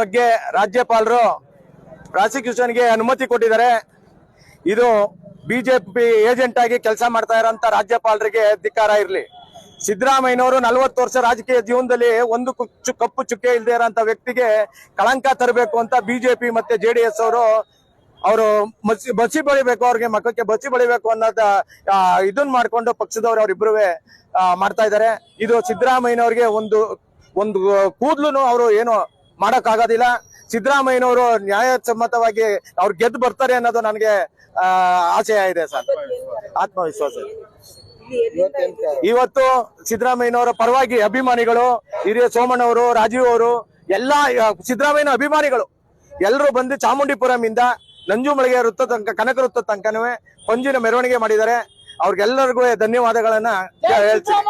ಬಗ್ಗೆ ರಾಜ್ಯಪಾಲರು ಪ್ರಾಸಿಕ್ಯೂಷನ್ಗೆ ಅನುಮತಿ ಕೊಟ್ಟಿದ್ದಾರೆ. ಇದು ಬಿಜೆಪಿ ಏಜೆಂಟ್ ಆಗಿ ಕೆಲಸ ಮಾಡ್ತಾ ಇರೋಂತ ರಾಜ್ಯಪಾಲರಿಗೆ ಧಿಕ್ಕಾರ ಇರಲಿ. ಸಿದ್ದರಾಮಯ್ಯನವರು ನಲವತ್ತು ವರ್ಷ ರಾಜಕೀಯ ಜೀವನದಲ್ಲಿ ಒಂದು ಕುಚ್ಚು ಕಪ್ಪು ಚುಕ್ಕೆ ಇಲ್ಲದೆ ಇರೋಂತ ವ್ಯಕ್ತಿಗೆ ಕಳಂಕ ತರಬೇಕು ಅಂತ ಬಿಜೆಪಿ ಮತ್ತೆ ಜೆಡಿಎಸ್ ಅವರು ಅವರು ಬಸಿ ಬಳಿಬೇಕು, ಅವ್ರಿಗೆ ಮಕ್ಕಕ್ಕೆ ಬಸಿ ಬಳಿಬೇಕು ಅನ್ನೋದ ಇದನ್ ಮಾಡ್ಕೊಂಡು ಪಕ್ಷದವ್ರು ಅವ್ರಿಬ್ರು ಮಾಡ್ತಾ ಇದ್ದಾರೆ. ಇದು ಸಿದ್ದರಾಮಯ್ಯನವ್ರಿಗೆ ಒಂದು ಒಂದು ಕೂದ್ಲು ಅವರು ಏನು ಮಾಡಕ್ ಆಗೋದಿಲ್ಲ ಸಿದ್ದರಾಮಯ್ಯನವರು ನ್ಯಾಯಸಮ್ಮತವಾಗಿ ಅವ್ರು ಗೆದ್ದು ಬರ್ತಾರೆ ಅನ್ನೋದು ನನಗೆ ಆಶಯ ಇದೆ ಸರ್. ಆತ್ಮವಿಶ್ವಾಸ ಇವತ್ತು ಸಿದ್ದರಾಮಯ್ಯನವರ ಪರವಾಗಿ ಅಭಿಮಾನಿಗಳು, ಹಿರಿಯ ಸೋಮಣ್ಣವರು, ರಾಜೀವ್ ಅವರು, ಎಲ್ಲಾ ಸಿದ್ದರಾಮಯ್ಯನ ಅಭಿಮಾನಿಗಳು, ಎಲ್ಲರೂ ಬಂದು ಚಾಮುಂಡಿಪುರಂ ಇಂದ ನಂಜುಮಳಿಗೆ ವೃತ್ತ ತನಕ, ಕನಕ ವೃತ್ತ ತನಕನೂ ಪಂಜಿನ ಮೆರವಣಿಗೆ ಮಾಡಿದ್ದಾರೆ. ಅವ್ರಿಗೆಲ್ಲರಿಗೂ ಧನ್ಯವಾದಗಳನ್ನ ಹೇಳ್ತೀನಿ.